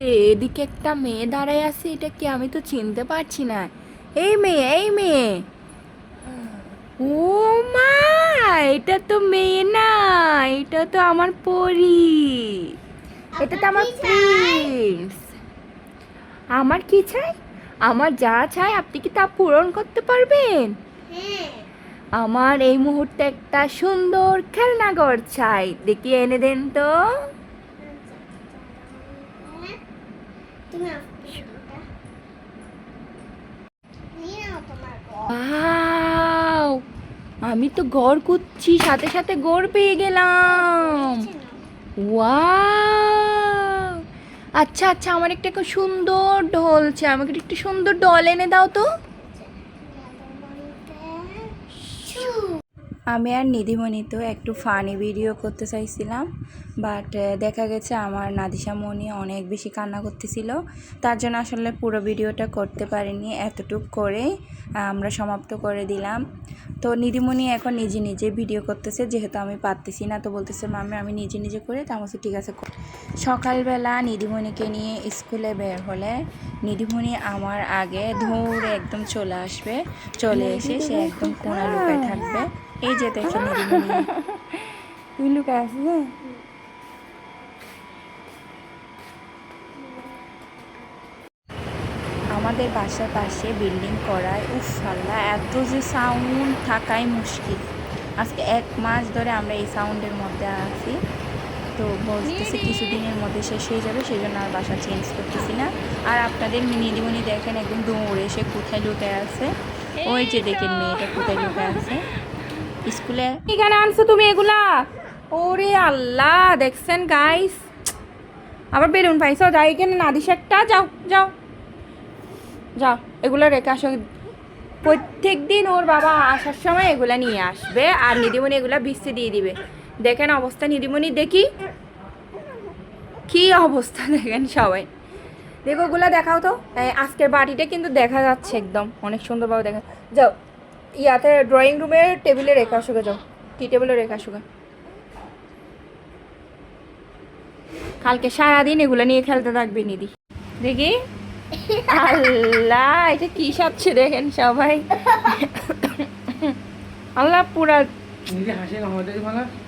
এদিকে একটা মেয়ে দাঁড়ায় আছে এটা কি আমি তো চিনতে পারছি না। এই মেয়ে এই মেয়ে। ও মা এটা তো মেয়ে না এটা তো আমার পরি। এটা তো আমার প্রিন্স। আমার কি চাই? আমার যা চাই আপনি কি তা পূরণ করতে পারবেন? হ্যাঁ। আমার এই মুহূর্তে একটা সুন্দর খেলনাঘর চাই। দেখি এনে দেন তো। আমি তো গড় করছি সাথে সাথে গড় পেয়ে গেলাম। আচ্ছা আচ্ছা আমার একটা সুন্দর ঢোল আমাকে একটু সুন্দর ডল এনে দাও তো। আমি আর নিধিমণি তো একটু ফানি ভিডিও করতে চাইছিলাম বাট দেখা গেছে আমার নাদিসা মনি অনেক বেশি কান্না করতেছিল, তার জন্য আসলে পুরো ভিডিওটা করতে পারিনি এতটুক করে আমরা সমাপ্ত করে দিলাম তো নিধিমণি এখন নিজে নিজে ভিডিও করতেছে, যেহেতু আমি পারতেছি না, তো বলতেছে, মামি, আমি নিজে নিজে করে তা বলছি ঠিক আছে কর।" সকালবেলা নিধিমণিকে নিয়ে স্কুলে বের হলে নিধিমণি আমার আগে ধৌড়ে একদম চলে আসবে, চলে এসে সে একদম কোনা লুকায় থাকবে এই যে দেখে নিধিমণি তুই লুকায় আসবে আমাদের বাসার পাশে বিল্ডিং করায় উফ আল্লাহ এত যে সাউন্ড থাকাই মুশকিল। আজকে এক মাস ধরে আমরা এই সাউন্ডের মধ্যে আছি। তো বলতেছি কিছুদিনের মধ্যে শেষ হয়ে যাবে সেই জন্য আর বাসা চেঞ্জ করতেছি না। আর আপনাদের মিনিদিমনি দেখেন একদম দৌড়ে সে কোথায় লুকায় আছে? ওই যে দেখেন মেয়েটা কোথায় লুকায় আছে। স্কুলে? এখানে আনছো তুমি এগুলা? ওরে আল্লাহ, দেখছেন গাইস আবার বেলুন পাইছো? যাই এখানে নাদিস একটা, যাও যাও। যাও, এগুলো রেখে আসো। প্রত্যেক দিন ওর বাবা আসার সময় এগুলা নিয়ে আসবে আর নিদিমণি এগুলা বৃষ্টি দিয়ে দিবে। দেখেন অবস্থা, নিদিমণি দেখি। কি অবস্থা, দেখেন সবাই। দেখো, ওগুলা দেখাও তো। আজকের বাড়িটা কিন্তু দেখা যাচ্ছে একদম। অনেক সুন্দরভাবে দেখা যাও। ইয়াতে ড্রয়িং রুমের টেবিলে রেখে আসো গে, যাও টি টেবিলে রেখে আসো গে। কালকে সারাদিন এগুলো নিয়ে খেলতে থাকবে নিদি দেখি? আল্লাহ এটা কি সাচ্ছে দেখেন সবাই। আল্লাহ পুরা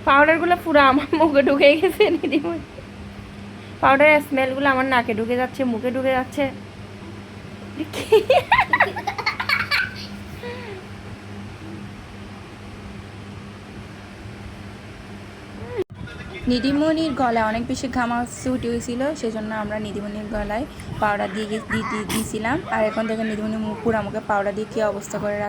পাউডারগুলো পুরো আমার মুখে ঢুকে গেছে নিদিমণি পাউডারের স্মেলগুলো আমার নাকে ঢুকে যাচ্ছে মুখে ঢুকে যাচ্ছে। নিধিমণির গলায় অনেক বেশি ঘামা সুট হয়েছিল, সেজন্য আমরা নিদিমণির গলায় পাউডার দিয়ে দিয়েছিলাম। আর এখন থেকে নিদিমণি মুখ পুরো আমাকে পাউডার দিয়ে কী অবস্থা করে রাখ